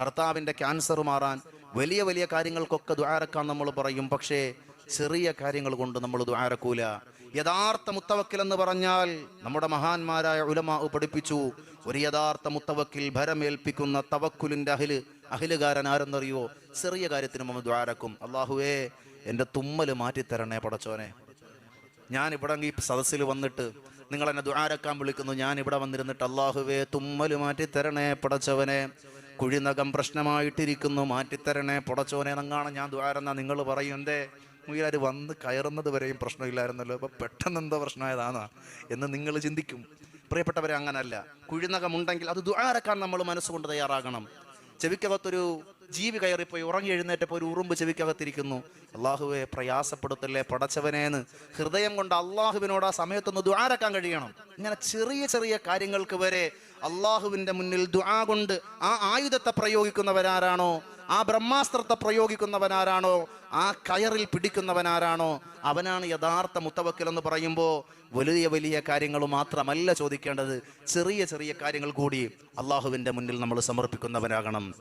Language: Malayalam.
ഭർത്താവിന്റെ ക്യാൻസർ മാറാൻ വലിയ വലിയ കാര്യങ്ങൾക്കൊക്കെ ദ്വാരക്കാൻ നമ്മൾ പറയും. പക്ഷേ ചെറിയ കാര്യങ്ങൾ കൊണ്ട് നമ്മൾ ദ്വാരക്കൂല യഥാർത്ഥ മുത്തവക്കിൽ എന്ന് പറഞ്ഞാൽ നമ്മുടെ മഹാന്മാരായ ഉലമാ പഠിപ്പിച്ചു. ഒരു യഥാർത്ഥ മുത്തവക്കിൽ ഭരമേൽപ്പിക്കുന്ന തവക്കുലിന്റെ അഹിൽ അഹിലുകാരൻ ആരെന്നറിയോ ചെറിയ കാര്യത്തിന് നമ്മൾ ദ്വാരക്കും അള്ളാഹുവേ എന്റെ തുമ്മൽ മാറ്റിത്തരണേ പടച്ചോനെ. ഞാൻ ഇവിടെ ഈ സദസ്സിൽ വന്നിട്ട് നിങ്ങൾ എന്നെ ദ്വാരക്കാൻ വിളിക്കുന്നു. ഞാൻ ഇവിടെ വന്നിരുന്നിട്ട് അള്ളാഹുവേ മാറ്റി തരണേ പടച്ചവനെ. കുഴിനകം പ്രശ്നമായിട്ടിരിക്കുന്നു. മാറ്റിത്തരണേ പുടച്ചോനെ നങ്ങാണ്. ഞാൻ ദ്വാരെന്നാ നിങ്ങൾ പറയും എന്തേ മുയിലാർ വന്ന് കയറുന്നത് വരെയും പ്രശ്നമില്ലായിരുന്നല്ലോ. അപ്പൊ പെട്ടെന്ന് എന്തോ പ്രശ്നമായതാണോ എന്ന് നിങ്ങൾ ചിന്തിക്കും. പ്രിയപ്പെട്ടവരെ അങ്ങനല്ല. കുഴിനകമുണ്ടെങ്കിൽ അത് ദ്വാരക്കാൻ നമ്മൾ മനസ്സുകൊണ്ട് തയ്യാറാകണം. ചെവിക്കകത്തൊരു ജീവി കയറിപ്പോയി ഉറങ്ങി എഴുന്നേറ്റപ്പോൾ ഒരു ഉറുമ്പ് ചെവിക്കകത്തിരിക്കുന്നു. അള്ളാഹുവെ പ്രയാസപ്പെടുത്തല്ലേ പടച്ചവനേന്ന്. ഹൃദയം കൊണ്ട് അള്ളാഹുവിനോട് ആ സമയത്തൊന്ന് ദ്വാരക്കാൻ കഴിയണം. ഇങ്ങനെ ചെറിയ ചെറിയ കാര്യങ്ങൾക്ക് വരെ അള്ളാഹുവിന്റെ മുന്നിൽ ദ്വാ കൊണ്ട് ആ ആയുധത്തെ പ്രയോഗിക്കുന്നവരാരാണോ? ആ ബ്രഹ്മാസ്ത്രത്തെ പ്രയോഗിക്കുന്നവനാരാണോ? ആ കയറിൽ പിടിക്കുന്നവനാരാണോ? അവനാണ് യഥാർത്ഥ മുത്തവക്കൽ എന്ന് പറയുമ്പോൾ വലിയ വലിയ കാര്യങ്ങൾ മാത്രമല്ല ചോദിക്കേണ്ടത്. ചെറിയ ചെറിയ കാര്യങ്ങൾ കൂടി അള്ളാഹുവിന്റെ മുന്നിൽ നമ്മൾ സമർപ്പിക്കുന്നവരാകണം